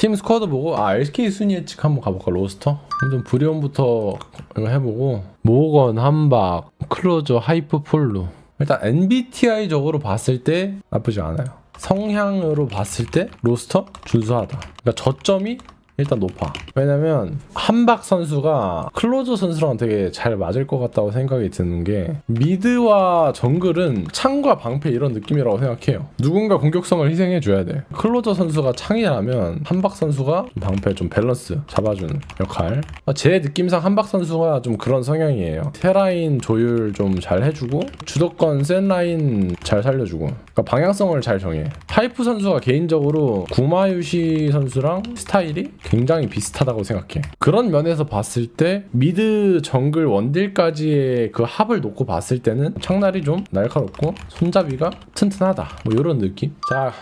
팀 스쿼드 보고 아 LK 순위 예측 한번 가볼까 로스터? 좀 이거 해보고 모건, 한박, 클로저, 하이프 폴루. 일단 MBTI적으로 봤을 때 나쁘지 않아요. 성향으로 봤을 때 로스터 준수하다. 그러니까 저점이 일단 높아. 왜냐면 한박 선수가 클로저 선수랑 되게 잘 맞을 것 같다고 생각이 드는 게 미드와 정글은 창과 방패 이런 느낌이라고 생각해요. 누군가 공격성을 희생해 줘야 돼. 클로저 선수가 창이라면 한박 선수가 좀 방패 좀 밸런스 잡아주는 역할. 아, 제 느낌상 한박 선수가 좀 그런 성향이에요. 세 라인 조율 좀 잘 해주고 주도권 센 라인 잘 살려주고 그러니까 방향성을 잘 정해. 파이프 선수가 개인적으로 구마유시 선수랑 스타일이 굉장히 비슷하다고 생각해. 그런 면에서 봤을 때 미드 정글 원딜까지의 그 합을 놓고 봤을 때는 창날이 좀 날카롭고 손잡이가 튼튼하다. 뭐 이런 느낌. 자.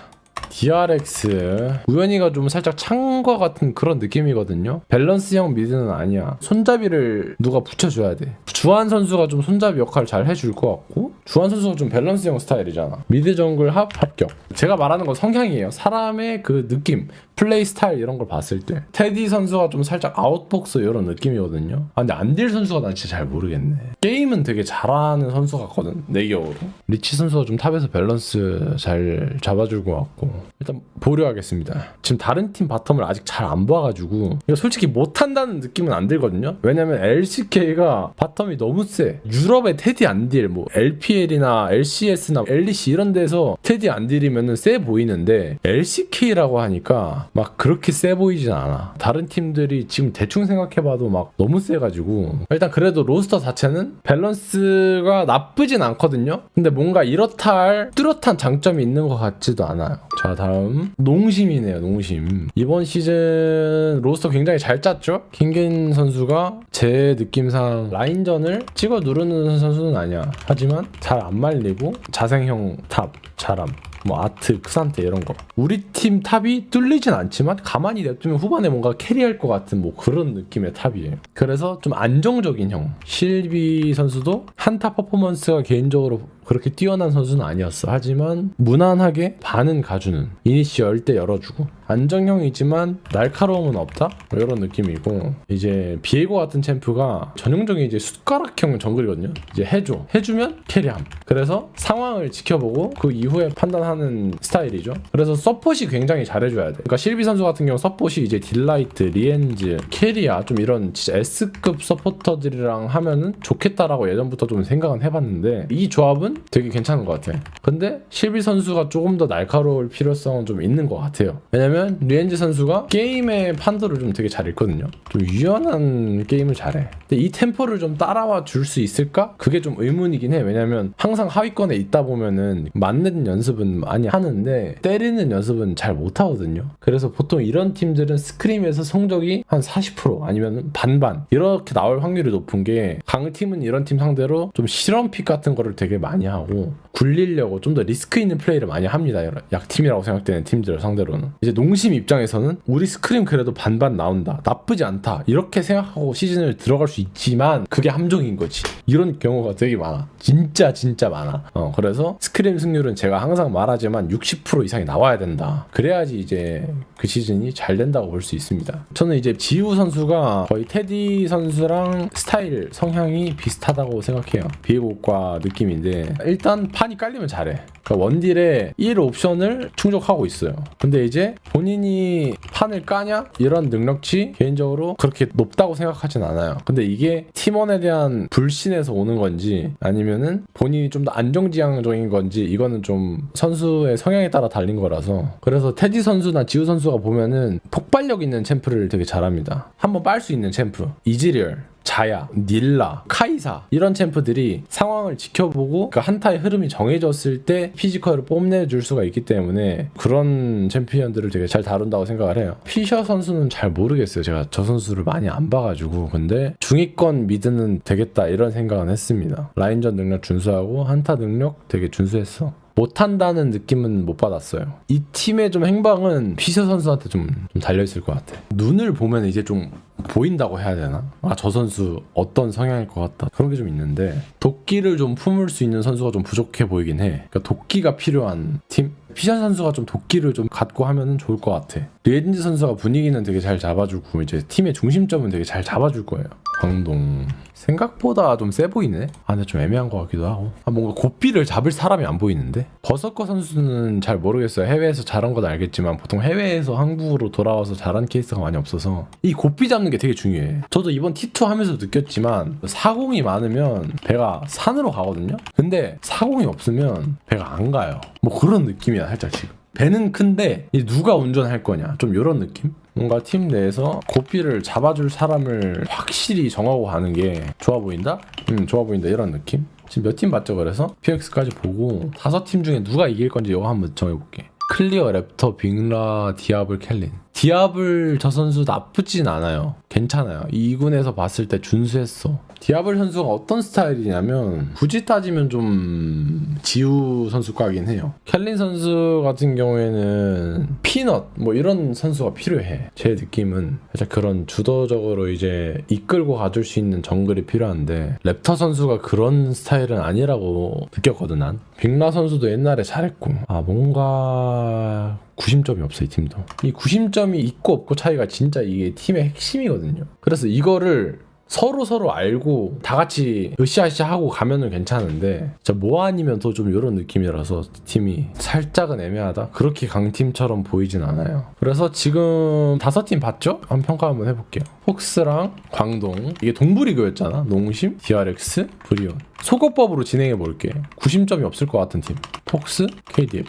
DRX 우연히가 좀 살짝 창과 같은 그런 느낌이거든요. 밸런스형 미드는 아니야. 손잡이를 누가 붙여줘야 돼. 주한 선수가 좀 손잡이 역할을 잘 해줄 것 같고 주한 선수가 좀 밸런스형 스타일이잖아. 미드 정글 합 합격. 제가 말하는 건 성향이에요. 사람의 그 느낌 플레이 스타일 이런 걸 봤을 때. 테디 선수가 좀 살짝 아웃복스 이런 느낌이거든요. 아 근데 안딜 선수가 난 진짜 잘 모르겠네. 게임은 되게 잘하는 선수 같거든 내 기억으로. 리치 선수가 좀 탑에서 밸런스 잘 잡아줄 것 같고 일단 보류하겠습니다. 지금 다른 팀 바텀을 아직 잘 안 봐가지고 이거 솔직히 못한다는 느낌은 안 들거든요. 왜냐면 LCK가 바텀이 너무 세. 유럽의 테디 안딜 뭐 LPL이나 LCS나 LEC 이런 데서 테디 안딜이면은 세 보이는데 LCK라고 하니까 막 그렇게 세 보이진 않아. 다른 팀들이 지금 대충 생각해봐도 막 너무 세가지고. 일단 그래도 로스터 자체는 밸런스가 나쁘진 않거든요. 근데 뭔가 이렇다 할 뚜렷한 장점이 있는 것 같지도 않아요. 자 다음 농심이네요 농심 이번 시즌 로스터 굉장히 잘 짰죠 킹겐 선수가 제 느낌상 라인전을 찍어 누르는 선수는 아니야 하지만 잘 안 말리고 자생형 탑 잘함 뭐 아트, 크산테 이런 거. 우리 팀 탑이 뚫리진 않지만 가만히 냅두면 후반에 뭔가 캐리할 것 같은 뭐 그런 느낌의 탑이에요. 그래서 좀 안정적인 형. 실비 선수도 한타 퍼포먼스가 개인적으로 그렇게 뛰어난 선수는 아니었어. 하지만 무난하게 반은 가주는 이니시 열때 열어주고 안정형이지만 날카로움은 없다 뭐 이런 느낌이고 이제 비에고 같은 챔프가 전형적인 이제 숟가락형 정글이거든요. 이제 해줘 해주면 캐리함. 그래서 상황을 지켜보고 그 이후에 판단하는 스타일이죠. 그래서 서폿이 굉장히 잘해줘야 돼. 그러니까 실비 선수 같은 경우 서폿이 이제 딜라이트, 리엔즈, 캐리아 좀 이런 진짜 S급 서포터들이랑 하면은 좋겠다라고 예전부터 좀 생각은 해봤는데 이 조합은 되게 괜찮은 것 같아. 근데 실비 선수가 조금 더 날카로울 필요성은 좀 있는 것 같아요. 왜냐면 리엔즈 선수가 게임의 판도를 좀 되게 잘 읽거든요. 좀 유연한 게임을 잘해. 근데 이 템포를 좀 따라와 줄 수 있을까? 그게 좀 의문이긴 해. 왜냐면 항상 하위권에 있다 보면은 맞는 연습은 많이 하는데 때리는 연습은 잘 못하거든요. 그래서 보통 이런 팀들은 스크림에서 성적이 한 40% 아니면 반반 이렇게 나올 확률이 높은 게 강팀은 이런 팀 상대로 좀 실험픽 같은 거를 되게 많이 하고 굴리려고 좀 더 리스크 있는 플레이를 많이 합니다. 약팀이라고 생각되는 팀들 상대로는. 이제 농심 입장에서는 우리 스크림 그래도 반반 나온다 나쁘지 않다 이렇게 생각하고 시즌을 들어갈 수 있지만 그게 함정인 거지. 이런 경우가 되게 많아. 진짜 진짜 많아. 어 그래서 스크림 승률은 제가 항상 말하지만 60% 이상이 나와야 된다. 그래야지 이제 그 시즌이 잘 된다고 볼 수 있습니다. 저는 이제 지우 선수가 거의 테디 선수랑 스타일 성향이 비슷하다고 생각해요. 비에고과 느낌인데 일단 판이 깔리면 잘해. 그러니까 원딜에 1 옵션을 충족하고 있어요. 근데 이제 본인이 판을 까냐? 이런 능력치 개인적으로 그렇게 높다고 생각하진 않아요. 근데 이게 팀원에 대한 불신에서 오는 건지 아니면은 본인이 좀 더 안정지향적인 건지 이거는 좀 선수의 성향에 따라 달린 거라서. 그래서 테디 선수나 지우 선수가 보면은 폭발력 있는 챔프를 되게 잘합니다. 한번 빨 수 있는 챔프. 이지리얼 자야, 닐라, 카이사 이런 챔프들이 상황을 지켜보고 그 한타의 흐름이 정해졌을 때 피지컬을 뽐내줄 수가 있기 때문에 그런 챔피언들을 되게 잘 다룬다고 생각을 해요. 피셔 선수는 잘 모르겠어요. 제가 저 선수를 많이 안 봐가지고 근데 중위권 미드는 되겠다 이런 생각은 했습니다. 라인전 능력 준수하고 한타 능력 되게 준수했어. 못한다는 느낌은 못 받았어요. 이 팀의 좀 행방은 피셔 선수한테 좀, 좀 달려있을 것 같아. 눈을 보면 이제 좀 보인다고 해야 되나? 아, 저 선수 어떤 성향일 것 같다. 그런 게 좀 있는데, 도끼를 좀 품을 수 있는 선수가 좀 부족해 보이긴 해. 그러니까 도끼가 필요한 팀? 피션 선수가 좀 도끼를 좀 갖고 하면은 좋을 것 같아. 리엔즈 선수가 분위기는 되게 잘 잡아주고 이제 팀의 중심점은 되게 잘 잡아줄 거예요. 광동 생각보다 좀 세 보이네. 아 근데 좀 애매한 것 같기도 하고. 아 뭔가 고삐를 잡을 사람이 안 보이는데. 버서커 선수는 잘 모르겠어요. 해외에서 잘한 건 알겠지만 보통 해외에서 한국으로 돌아와서 잘한 케이스가 많이 없어서 이 고삐 잡는 게 되게 중요해. 저도 이번 T2 하면서 느꼈지만 사공이 많으면 배가 산으로 가거든요. 근데 사공이 없으면 배가 안 가요. 뭐 그런 느낌이야 살짝 지금. 배는 큰데 이 누가 운전할 거냐 좀 이런 느낌? 뭔가 팀 내에서 고삐를 잡아줄 사람을 확실히 정하고 가는 게 좋아 보인다? 음 좋아 보인다 이런 느낌? 지금 몇 팀 봤죠 그래서? PX까지 보고 다섯 팀 중에 누가 이길 건지 이거 한번 정해볼게 클리어 랩터 빙라 디아블 켈린 디아블 저 선수 나쁘진 않아요. 괜찮아요. 2군에서 봤을 때 준수했어. 디아블 선수가 어떤 스타일이냐면 굳이 따지면 좀 지우 선수과긴 해요. 켈린 선수 같은 경우에는 피넛 뭐 이런 선수가 필요해. 제 느낌은 살짝 그런 주도적으로 이제 이끌고 가줄 수 있는 정글이 필요한데 랩터 선수가 그런 스타일은 아니라고 느꼈거든 난. 빅라 선수도 옛날에 잘했고. 아 뭔가 구심점이 없어 이 팀도. 이 구심점이 있고 없고 차이가 진짜 이게 팀의 핵심이거든요. 그래서 이거를 서로 서로 알고 다 같이 으쌰으쌰 하고 가면은 괜찮은데 진짜 뭐 아니면 더 좀 이런 느낌이라서 팀이 살짝은 애매하다? 그렇게 강팀처럼 보이진 않아요. 그래서 지금 다섯 팀 봤죠? 한번 평가 한번 해볼게요. 폭스랑 광동. 이게 동부리그였잖아. 농심, DRX, 브리온. 소거법으로 진행해 볼게. 구심점이 없을 것 같은 팀. 폭스, KDF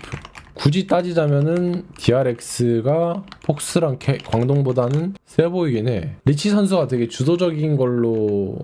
굳이 따지자면은 DRX가 폭스랑 캐- 광동보다는 세 보이긴 해. 리치 선수가 되게 주도적인 걸로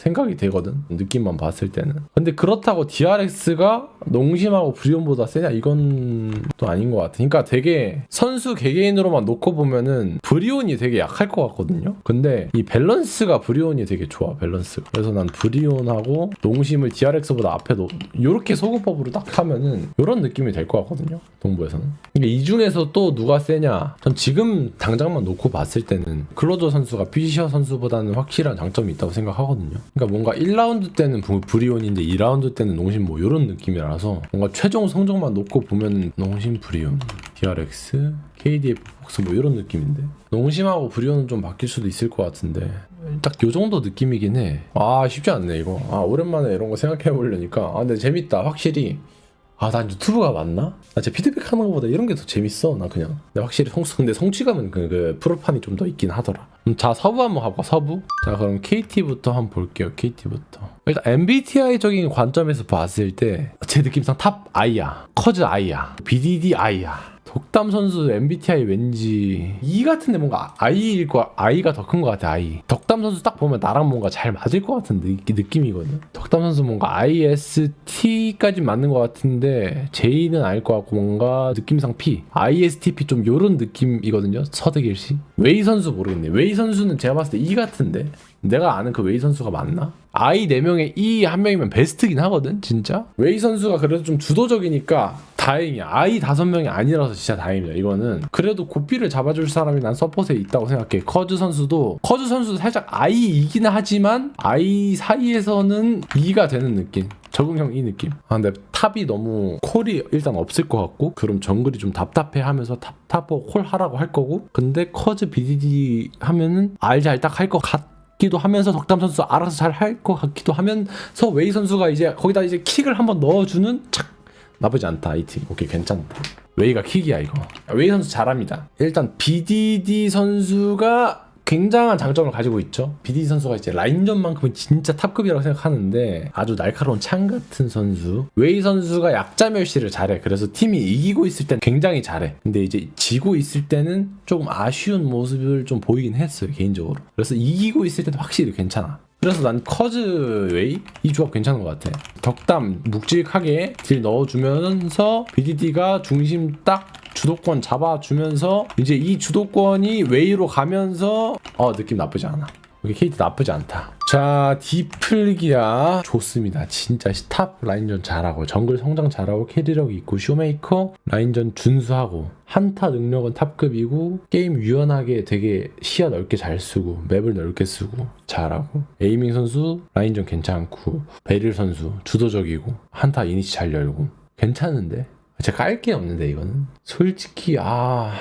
생각이 되거든. 느낌만 봤을 때는. 근데 그렇다고 DRX가 농심하고 브리온보다 세냐? 이건 또 아닌 것 같아. 그러니까 되게 선수 개개인으로만 놓고 보면은 브리온이 되게 약할 것 같거든요. 근데 이 밸런스가 브리온이 되게 좋아. 밸런스. 그래서 난 브리온하고 농심을 DRX보다 앞에 놓. 이렇게 소급법으로 딱 하면은 이런 느낌이 될 것 같거든요. 동부에서는. 근데 이 중에서 또 누가 세냐? 전 지금 당장만 놓고 봤을 때는 클로저 선수가 피시어 선수보다는 확실한 장점이 있다고 생각하거든요. 그러니까 뭔가 1라운드 때는 부- 브리온인데 2라운드 때는 농심 뭐 이런 느낌이라서 뭔가 최종 성적만 놓고 보면 농심 브리온, DRX, KDF 폭스 뭐 이런 느낌인데 농심하고 브리온은 좀 바뀔 수도 있을 것 같은데 딱 요 정도 느낌이긴 해. 아 쉽지 않네 이거. 아 오랜만에 이런 거 생각해 보려니까 아 근데 재밌다 확실히. 아, 난 유튜브가 맞나? 나 진짜 피드백 하는 것보다 이런 게 더 재밌어. 나 그냥. 근데 확실히 성, 근데 성취감은 그, 그 프로판이 좀 더 있긴 하더라. 그럼 자, 서부 한번 가볼까, 서부? 자, 그럼 KT부터 한번 볼게요, KT부터. 일단 MBTI적인 관점에서 봤을 때, 제 느낌상 탑 I야. 커즈 I야. BDD I야. 독담 선수 MBTI 왠지 E 같은데 뭔가 I일 거 I가 더 큰 것 같아 I. 덕담 선수 딱 보면 나랑 뭔가 잘 맞을 것 같은 느, 느낌이거든. 덕담 선수 뭔가 IST까지 맞는 것 같은데 J는 알것 같고 뭔가 느낌상 P, ISTP 좀 요런 느낌이거든요. 서대길 씨. 웨이 선수 모르겠네. 웨이 선수는 제가 봤을 때 E 같은데. 내가 아는 그 웨이 선수가 맞나? I 4명에 E 한 명이면 베스트긴 하거든, 진짜. 웨이 선수가 그래도 좀 주도적이니까 다행이야. I 5명이 아니라서 진짜 다행이야, 이거는. 그래도 고삐를 잡아줄 사람이 난 서폿에 있다고 생각해. 커즈 선수도, 커즈 선수도 살짝 I이긴 하지만 I 사이에서는 E가 되는 느낌. 적응형 이 느낌. 아, 근데 탑이 너무 콜이 일단 없을 것 같고, 그럼 정글이 좀 답답해 하면서 탑, 탑보 콜 하라고 할 거고, 근데 커즈 BDD 하면은 알잘 딱 할 것 같, 기도 하면서 덕담 선수 알아서 잘 할 것 같기도 하면서 웨이 선수가 이제 거기다 이제 킥을 한번 넣어주는 착 나쁘지 않다 이 팀 오케이 괜찮다 웨이가 킥이야 이거 웨이 선수 잘합니다 일단 BDD 선수가 굉장한 장점을 가지고 있죠. BDD 선수가 이제 라인전만큼은 진짜 탑급이라고 생각하는데 아주 날카로운 창 같은 선수. 웨이 선수가 약자 멸시를 잘해. 그래서 팀이 이기고 있을 땐 굉장히 잘해. 근데 이제 지고 있을 때는 조금 아쉬운 모습을 좀 보이긴 했어요 개인적으로. 그래서 이기고 있을 때도 확실히 괜찮아. 그래서 난 커즈 웨이 이 조합 괜찮은 것 같아. 덕담 묵직하게 딜 넣어주면서 BDD가 중심 딱 주도권 잡아주면서 이제 이 주도권이 웨이로 가면서 어 느낌 나쁘지 않아. 여기 KT 나쁘지 않다. 자, 디플기아 좋습니다. 진짜 탑 라인전 잘하고 정글 성장 잘하고 캐리력 있고 쇼메이커 라인전 준수하고 한타 능력은 탑급이고 게임 유연하게 되게 시야 넓게 잘 쓰고 맵을 넓게 쓰고 잘하고. 에이밍 선수 라인전 괜찮고 베릴 선수 주도적이고 한타 이니시 잘 열고. 괜찮은데? 제가 깔게 없는데 이거는. 솔직히 아,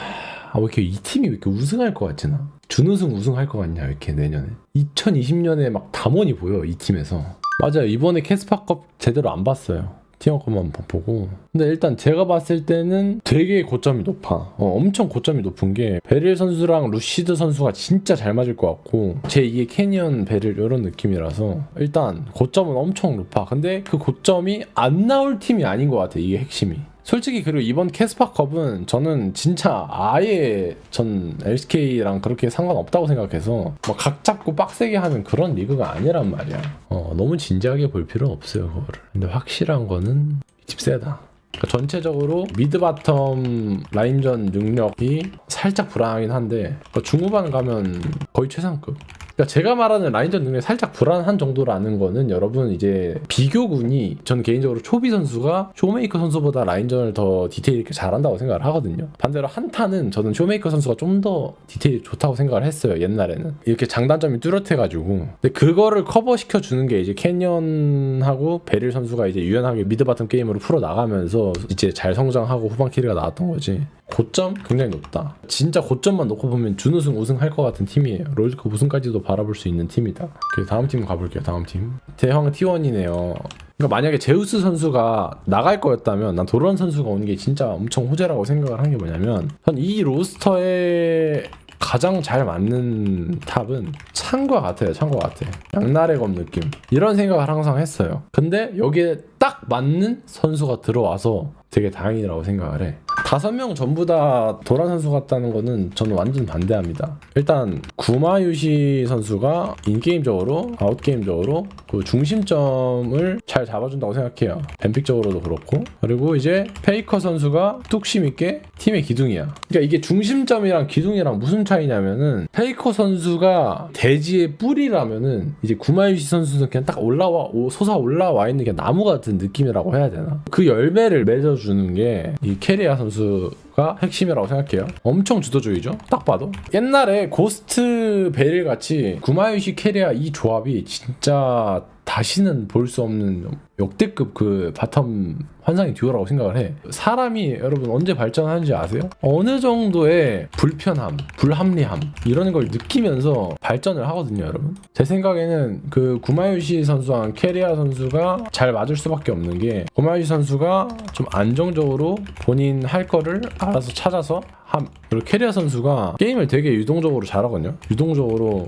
아, 왜 이렇게 이 팀이 왜 이렇게 우승할 것 같지나? 준우승 우승할 것 같냐 왜 이렇게 내년에? 2020년에 막 담원이 보여 이 팀에서. 맞아요. 이번에 캐스파컵 제대로 안 봤어요. 티어컵만 보고. 근데 일단 제가 봤을 때는 되게 고점이 높아. 어, 엄청 고점이 높은 게 베릴 선수랑 루시드 선수가 진짜 잘 맞을 것 같고 제 2의 캐니언 베릴 이런 느낌이라서 일단 고점은 엄청 높아. 근데 그 고점이 안 나올 팀이 아닌 것 같아 이게 핵심이 솔직히 그리고 이번 캐스파컵은 저는 진짜 아예 전 LCK랑 그렇게 상관없다고 생각해서 뭐각 잡고 빡세게 하는 그런 리그가 아니란 말이야. 어, 너무 진지하게 볼 필요는 없어요 그거를. 근데 확실한 거는 이집 세다. 그러니까 전체적으로 미드 바텀 라인전 능력이 살짝 불안하긴 한데 그러니까 중후반 가면 거의 최상급. 그러니까 제가 말하는 라인전 능력이 살짝 불안한 정도라는 거는 여러분 이제 비교군이 저는 개인적으로 초비 선수가 쇼메이커 선수보다 라인전을 더 디테일 있게 잘한다고 생각을 하거든요. 반대로 한타는 저는 쇼메이커 선수가 좀 더 디테일이 좋다고 생각을 했어요. 옛날에는 이렇게 장단점이 뚜렷해가지고 근데 그거를 커버시켜 주는 게 이제 캐년하고 베릴 선수가 이제 유연하게 미드 바텀 게임으로 풀어 나가면서 이제 잘 성장하고 후반 캐리가 나왔던 거지. 고점 굉장히 높다. 진짜 고점만 놓고 보면 준우승 우승할 것 같은 팀이에요. 롤드컵 우승까지도 바라볼 수 있는 팀이다. 그 다음 팀 가볼게요. 다음 팀 대형 T1이네요. 그러니까 만약에 제우스 선수가 나갈 거였다면 난 도런 선수가 오는 게 진짜 엄청 호재라고 생각을 한 게 뭐냐면 전 이 로스터에 가장 잘 맞는 탑은 창과 같아요. 창과 같아. 양날의 검 느낌. 이런 생각을 항상 했어요. 근데 여기에 딱 맞는 선수가 들어와서 되게 다행이라고 생각을 해. 다섯 명 전부 다 도란 선수 같다는 거는 저는 완전 반대합니다. 일단 구마유시 선수가 인게임적으로 아웃게임적으로 그 중심점을 잘 잡아준다고 생각해요. 뱀픽적으로도 그렇고 그리고 이제 페이커 선수가 뚝심 있게 팀의 기둥이야. 그러니까 이게 중심점이랑 기둥이랑 무슨 차이냐면은 페이커 선수가 대지의 뿌리라면은 이제 구마유시 선수는 그냥 딱 올라와 오- 솟아 올라와 있는 그냥 나무 같은 느낌이라고 해야 되나? 그 열매를 맺어주는 게 이 캐리아 선수 가 핵심이라고 생각해요. 엄청 주도주의죠. 딱 봐도 옛날에 고스트 베릴 같이 구마유시 캐리아 이 조합이 진짜 다시는 볼 수 없는 역대급 그 바텀 환상의 듀오라고 생각을 해. 사람이 여러분 언제 발전하는지 아세요? 어느 정도의 불편함, 불합리함 이런 걸 느끼면서 발전을 하거든요, 여러분. 제 생각에는 그 구마유시 선수랑 캐리아 선수가 잘 맞을 수밖에 없는 게 구마유시 선수가 좀 안정적으로 본인 할 거를 알아서 찾아서 함. 그리고 캐리아 선수가 게임을 되게 유동적으로 잘하거든요. 유동적으로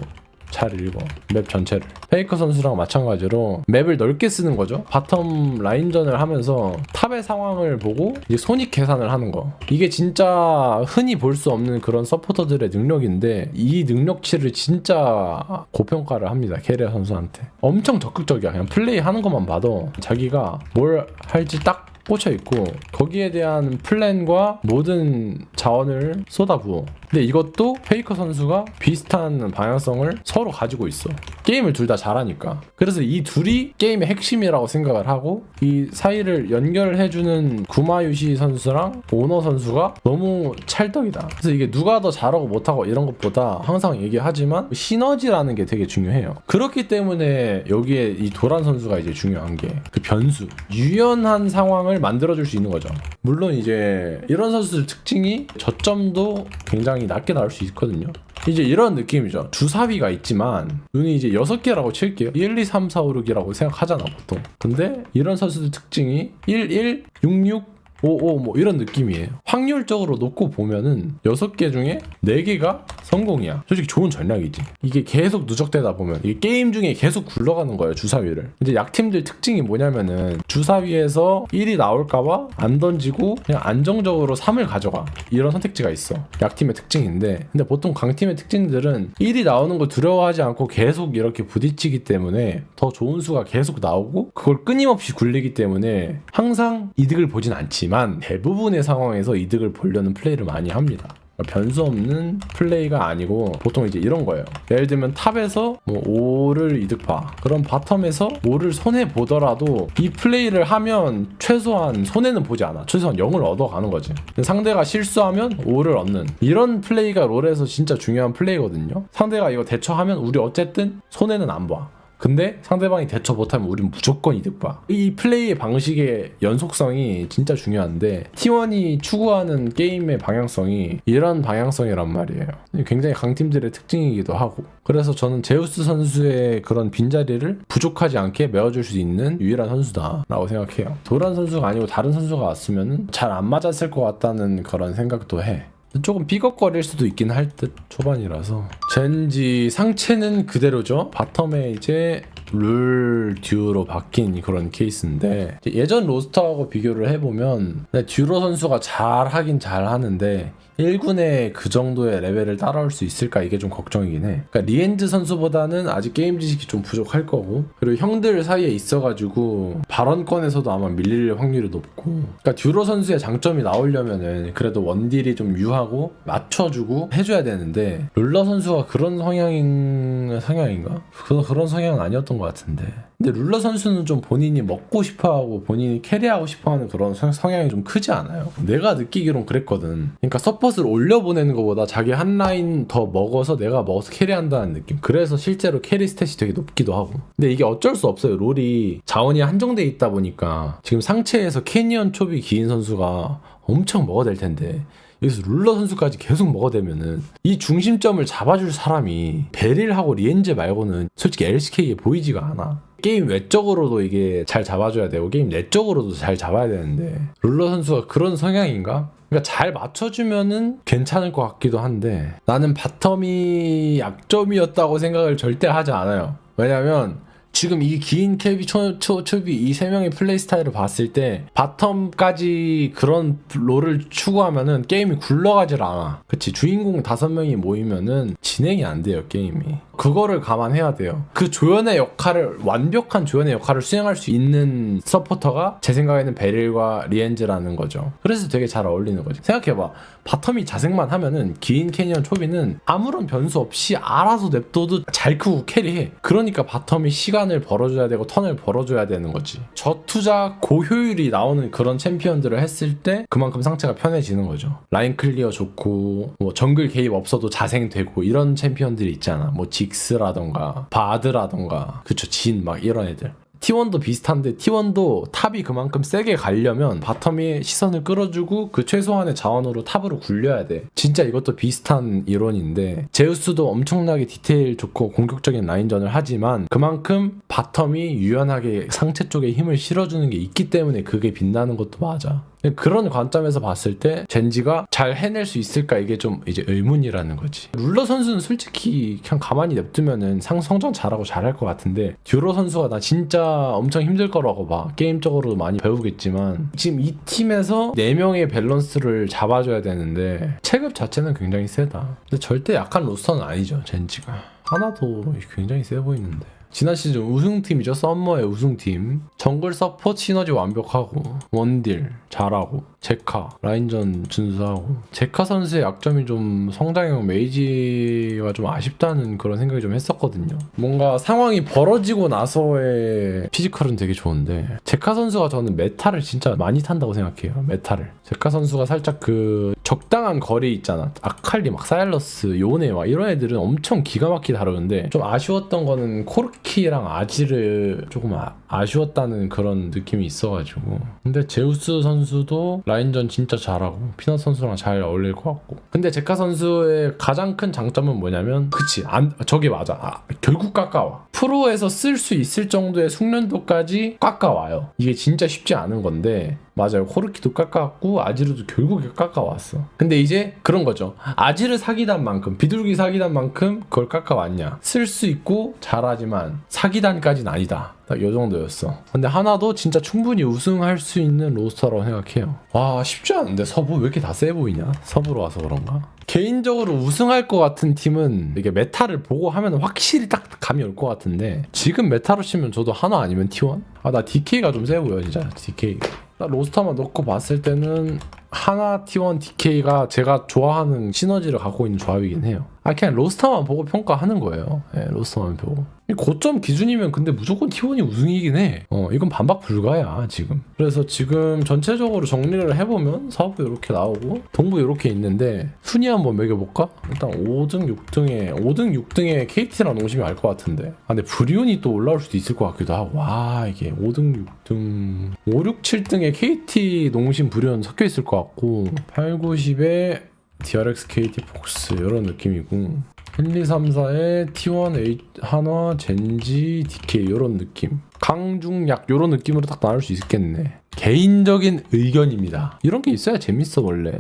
잘 읽어 맵 전체를. 페이커 선수랑 마찬가지로 맵을 넓게 쓰는 거죠. 바텀 라인전을 하면서 탑의 상황을 보고 이제 손익 계산을 하는 거. 이게 진짜 흔히 볼 수 없는 그런 서포터들의 능력인데 이 능력치를 진짜 고평가를 합니다 캐리아 선수한테. 엄청 적극적이야. 그냥 플레이 하는 것만 봐도 자기가 뭘 할지 딱 꽂혀 있고 거기에 대한 플랜과 모든 자원을 쏟아부어. 근데 이것도 페이커 선수가 비슷한 방향성을 서로 가지고 있어. 게임을 둘 다 잘하니까. 그래서 이 둘이 게임의 핵심이라고 생각을 하고 이 사이를 연결해주는 구마유시 선수랑 오너 선수가 너무 찰떡이다. 그래서 이게 누가 더 잘하고 못하고 이런 것보다 항상 얘기하지만 시너지라는 게 되게 중요해요. 그렇기 때문에 여기에 이 도란 선수가 이제 중요한 게 그 변수, 유연한 상황을 만들어줄 수 있는 거죠. 물론 이제 이런 선수들 특징이 저점도 굉장히 낮게 나올 수 있거든요. 이제 이런 느낌이죠. 주사위가 있지만 눈이 이제 6개라고 칠게요. 1, 2, 3, 4, 5, 6이라고 생각하잖아 보통. 근데 이런 선수들 특징이 1, 1, 6, 6, 55, 뭐 이런 느낌이에요. 확률적으로 놓고 보면은 6개 중에 4개가 성공이야. 솔직히 좋은 전략이지. 이게 계속 누적되다 보면 이게 게임 중에 계속 굴러가는 거예요, 주사위를. 이제 약팀들 특징이 뭐냐면은 주사위에서 1이 나올까봐 안 던지고 그냥 안정적으로 3을 가져가. 이런 선택지가 있어. 약팀의 특징인데. 근데 보통 강팀의 특징들은 1이 나오는 걸 두려워하지 않고 계속 이렇게 부딪히기 때문에 더 좋은 수가 계속 나오고 그걸 끊임없이 굴리기 때문에 항상 이득을 보진 않지 만 대부분의 상황에서 이득을 보려는 플레이를 많이 합니다. 변수 없는 플레이가 아니고 보통 이제 이런 거예요. 예를 들면 탑에서 뭐 5를 이득 봐. 그럼 바텀에서 5를 손해 보더라도 이 플레이를 하면 최소한 손해는 보지 않아. 최소한 0을 얻어가는 거지. 상대가 실수하면 5를 얻는 이런 플레이가 롤에서 진짜 중요한 플레이거든요. 상대가 이거 대처하면 우리 어쨌든 손해는 안 봐. 근데 상대방이 대처 못하면 우린 무조건 이득 봐. 이 플레이의 방식의 연속성이 진짜 중요한데 T1이 추구하는 게임의 방향성이 이런 방향성이란 말이에요. 굉장히 강팀들의 특징이기도 하고. 그래서 저는 제우스 선수의 그런 빈자리를 부족하지 않게 메워줄 수 있는 유일한 선수다라고 생각해요. 도란 선수가 아니고 다른 선수가 왔으면 잘 안 맞았을 것 같다는 그런 생각도 해. 조금 삐걱거릴 수도 있긴 할 듯 초반이라서. 젠지 상체는 그대로죠. 바텀에 이제 룰 듀로 바뀐 그런 케이스인데 예전 로스터하고 비교를 해보면 네, 듀로 선수가 잘 하긴 잘 하는데 1군의 그 정도의 레벨을 따라올 수 있을까 이게 좀 걱정이긴 해. 그러니까 리엔즈 선수보다는 아직 게임 지식이 좀 부족할 거고 그리고 형들 사이에 있어가지고 발언권에서도 아마 밀릴 확률이 높고 그러니까 듀로 선수의 장점이 나오려면은 그래도 원딜이 좀 유하고 맞춰주고 해줘야 되는데 룰러 선수가 그런 성향인 성향인가? 그 그런 성향은 아니었던 것 같은데. 근데 룰러 선수는 좀 본인이 먹고 싶어하고 본인이 캐리하고 싶어하는 그런 성- 성향이 좀 크지 않아요. 내가 느끼기론 그랬거든. 그러니까 서폿을 올려보내는 것보다 자기 한 라인 더 먹어서 내가 먹어서 캐리한다는 느낌. 그래서 실제로 캐리 스탯이 되게 높기도 하고. 근데 이게 어쩔 수 없어요. 롤이 자원이 한정돼 있다 보니까 지금 상체에서 캐니언 초비 기인 선수가 엄청 먹어댈 텐데 여기서 룰러 선수까지 계속 먹어대면은 이 중심점을 잡아줄 사람이 베릴하고 리엔제 말고는 솔직히 LCK에 보이지가 않아. 게임 외적으로도 이게 잘 잡아줘야 되고 게임 내적으로도 잘 잡아야 되는데 룰러 선수가 그런 성향인가? 그러니까 잘 맞춰주면은 괜찮을 것 같기도 한데 나는 바텀이 약점이었다고 생각을 절대 하지 않아요. 왜냐면 지금 이 긴 캡이 초, 초, 초비 이 세 명의 플레이 스타일을 봤을 때 바텀까지 그런 롤을 추구하면은 게임이 굴러가질 않아. 그치 주인공 다섯 명이 모이면은 진행이 안 돼요 게임이. 그거를 감안해야 돼요. 그 조연의 역할을 완벽한 조연의 역할을 수행할 수 있는 서포터가 제 생각에는 베릴과 리엔즈라는 거죠. 그래서 되게 잘 어울리는 거죠. 생각해봐. 바텀이 자생만 하면은 긴 캐니언 초비는 아무런 변수 없이 알아서 냅둬도 잘 크고 캐리해. 그러니까 바텀이 시간을 벌어줘야 되고 턴을 벌어줘야 되는 거지. 저투자 고효율이 나오는 그런 챔피언들을 했을 때 그만큼 상체가 편해지는 거죠. 라인 클리어 좋고 뭐 정글 개입 없어도 자생되고 이런 챔피언들이 있잖아. 뭐 직 스라던가 바드라던가 그쵸 진 막 이런 애들. T1도 비슷한데 T1도 탑이 그만큼 세게 가려면 바텀이 시선을 끌어주고 그 최소한의 자원으로 탑으로 굴려야 돼. 진짜 이것도 비슷한 이론인데 제우스도 엄청나게 디테일 좋고 공격적인 라인전을 하지만 그만큼 바텀이 유연하게 상체 쪽에 힘을 실어주는 게 있기 때문에 그게 빛나는 것도 맞아. 그런 관점에서 봤을 때 젠지가 잘 해낼 수 있을까 이게 좀 이제 의문이라는 거지. 룰러 선수는 솔직히 그냥 가만히 냅두면은 상 성장 잘하고 잘할 것 같은데 듀로 선수가 나 진짜 엄청 힘들 거라고 봐. 게임적으로도 많이 배우겠지만 지금 이 팀에서 네 명의 밸런스를 잡아줘야 되는데 체급 자체는 굉장히 세다. 근데 절대 약한 로스터는 아니죠 젠지가. 하나도 굉장히 세 보이는데. 지난 시즌 우승팀이죠. 썸머의 우승팀. 정글 서포트 시너지 완벽하고 원딜 잘하고 제카 라인전 준수하고 제카 선수의 약점이 좀 성장형 메이지가 좀 아쉽다는 그런 생각이 좀 했었거든요. 뭔가 상황이 벌어지고 나서의 피지컬은 되게 좋은데 제카 선수가 저는 메타를 진짜 많이 탄다고 생각해요. 메타를. 제카 선수가 살짝 그 적당한 거리 있잖아. 아칼리 막 사일러스 요네 막 이런 애들은 엄청 기가 막히게 다루는데 좀 아쉬웠던 거는 코르 키랑 아지를 조금 아, 아쉬웠다는 그런 느낌이 있어가지고 근데 제우스 선수도 라인전 진짜 잘하고 피넛 선수랑 잘 어울릴 것 같고 근데 제카 선수의 가장 큰 장점은 뭐냐면 그치 안 저게 맞아 아, 결국 깎아와 프로에서 쓸 수 있을 정도의 숙련도까지 깎아와요 이게 진짜 쉽지 않은 건데 맞아요. 코르키도 깎아왔고 아지르도 결국에 깎아왔어. 근데 이제 그런 거죠. 아지르 사기단 만큼 비둘기 사기단 만큼 그걸 깎아왔냐. 쓸 수 있고 잘하지만 사기단까지는 아니다. 딱 요 정도였어. 근데 하나도 진짜 충분히 우승할 수 있는 로스터라고 생각해요. 와 쉽지 않은데 서부 왜 이렇게 다 세 보이냐? 서부로 와서 그런가? 개인적으로 우승할 것 같은 팀은 이게 메타를 보고 하면 확실히 딱 감이 올 것 같은데 지금 메타로 치면 저도 하나 아니면 T1? 아 나 DK가 좀 세 보여 진짜 DK. 나 로스터만 넣고 봤을 때는 하나 T1 DK가 제가 좋아하는 시너지를 갖고 있는 조합이긴 해요. 아 그냥 로스터만 보고 평가하는 거예요. 예, 로스터만 보고. 이 고점 기준이면 근데 무조건 T1이 우승이긴 해. 어, 이건 반박 불가야 지금. 그래서 지금 전체적으로 정리를 해보면 사업부 이렇게 나오고 동부 이렇게 있는데 순위 한번 매겨볼까? 일단 5등, 6등에 5등, 6등에 KT랑 농심이 알 것 같은데. 아 근데 브리온이 또 올라올 수도 있을 것 같기도 하고. 와 이게 5등, 6등, 5, 6, 7등에 KT, 농심, 브리온 섞여 있을 것 같고 8, 9, 10에 DRX, KT, 폭스 이런 느낌이고 1, 2, 3, 4에 T1, H, 한화, 젠지, DK 이런 느낌. 강중약 이런 느낌으로 딱 나눌 수 있겠네. 개인적인 의견입니다. 이런 게 있어야 재밌어 원래.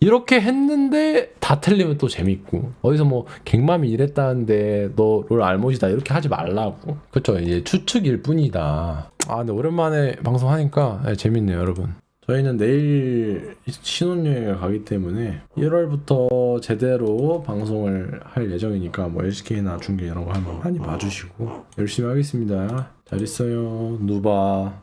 이렇게 했는데 다 틀리면 또 재밌고. 어디서 뭐 갱맘이 이랬다는데 너 롤 알못이다 이렇게 하지 말라고. 그쵸 이제 추측일 뿐이다. 아 근데 오랜만에 방송하니까 네, 재밌네요 여러분 저희는 내일 신혼여행을 가기 때문에 1월부터 제대로 방송을 할 예정이니까 뭐 LCK나 중계 이런 거 한번 많이 봐주시고 열심히 하겠습니다. 잘 있어요. 누바.